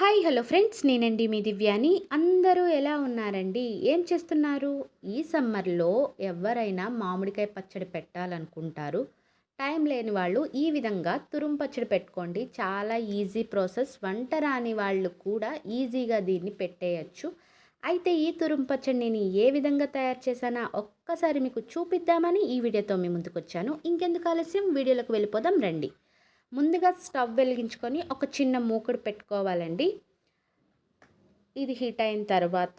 Hi hello friends. నేనండి మీ దివ్యాని. అందరూ ఎలా ఉన్నారండి? ఏం చేస్తున్నారు? ఈ సమ్మర్లో ఎవరైనా మామిడికాయ పచ్చడి పెట్టాలనుకుంటారు. టైం లేని వాళ్ళు ఈ విధంగా తురుము పచ్చడి పెట్టుకోండి. చాలా ఈజీ ప్రాసెస్. వంట రాని వాళ్ళు కూడా ఈజీగా దీన్ని పెట్టేయచ్చు. అయితే ఈ తురుము పచ్చడి నేను ఏ విధంగా తయారు చేశానా? ఒక్కసారి మీకు చూపిద్దామని ఈ వీడియోతో మీ ముందుకు వచ్చాను ఇంకెందుకు ఆలస్యం? వీడియోలోకి వెళ్ళిపోదాం రండి. ముందుగా స్టవ్ వెలిగించుకొని ఒక చిన్న మూకుడు పెట్టుకోవాలండి. ఇది హీట్ అయిన తర్వాత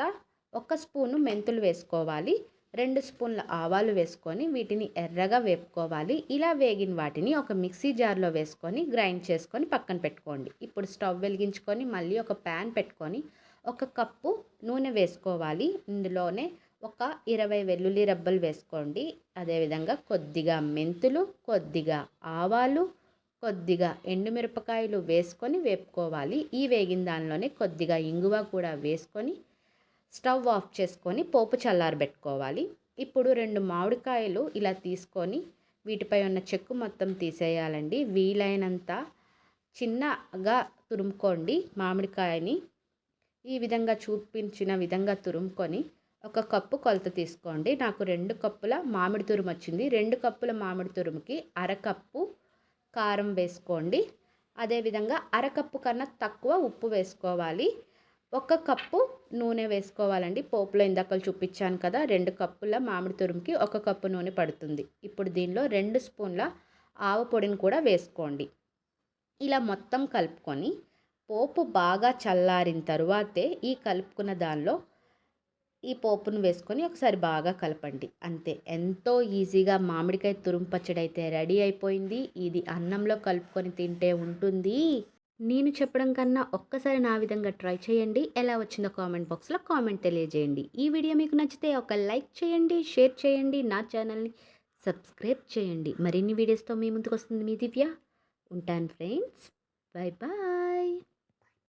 ఒక స్పూను మెంతులు వేసుకోవాలి. రెండు స్పూన్ల ఆవాలు వేసుకొని వీటిని ఎర్రగా వేపుకోవాలి. ఇలా వేగిన వాటిని ఒక మిక్సీ జార్లో వేసుకొని గ్రైండ్ చేసుకొని పక్కన పెట్టుకోండి. ఇప్పుడు స్టవ్ వెలిగించుకొని మళ్ళీ ఒక ప్యాన్ పెట్టుకొని ఒక కప్పు నూనె వేసుకోవాలి. ఇందులోనే ఒక ఇరవై వెల్లుల్లి రబ్బలు వేసుకోండి. అదేవిధంగా కొద్దిగా మెంతులు కొద్దిగా ఆవాలు కొద్దిగా ఎండుమిరపకాయలు వేసుకొని వేపుకోవాలి. ఈ వేగిన దానిలోనే కొద్దిగా ఇంగువ కూడా వేసుకొని స్టవ్ ఆఫ్ చేసుకొని పోపు చల్లారబెట్టుకోవాలి ఇప్పుడు రెండు మామిడికాయలు ఇలా తీసుకొని వీటిపై ఉన్న చెక్కు మొత్తం తీసేయాలండి. వీలైనంత చిన్నగా తురుముకోండి మామిడికాయని. ఈ విధంగా చూపించిన విధంగా తురుముకొని ఒక కప్పు కొలత తీసుకోండి. నాకు రెండు కప్పుల మామిడి తురుము వచ్చింది. రెండు కప్పుల మామిడి తురుముకి అరకప్పు కారం వేసుకోండి. అదేవిధంగా అరకప్పు కన్నా తక్కువ ఉప్పు వేసుకోవాలి. ఒక కప్పు నూనె వేసుకోవాలండి. పోపులో ఇందాకలు చూపించాను కదా రెండు కప్పుల మామిడి తురుముకి ఒక కప్పు నూనె పడుతుంది. ఇప్పుడు దీనిలో రెండు స్పూన్ల ఆవ పొడిని కూడా వేసుకోండి. ఇలా మొత్తం కలుపుకొని పోపు బాగా చల్లారిన తరువాతే ఈ కలుపుకున్న దానిలో ఈ పోపును వేసుకొని ఒకసారి బాగా కలపండి. అంతే. ఎంతో ఈజీగా మామిడికాయ తురుము పచ్చడి అయితే రెడీ అయిపోయింది. ఇది అన్నంలో కలుపుకొని తింటే ఉంటుంది. నేను చెప్పడం కన్నా ఒక్కసారి నా విధంగా ట్రై చేయండి. ఎలా వచ్చిందో కామెంట్ బాక్స్లో కామెంట్ తెలియజేయండి. ఈ వీడియో మీకు నచ్చితే ఒక లైక్ చేయండి షేర్ చేయండి నా ఛానల్ని సబ్స్క్రైబ్ చేయండి. మరిన్ని వీడియోస్తో మీ ముందుకు వస్తుంది మీ దివ్య. ఉంటాను ఫ్రెండ్స్. Bye bye.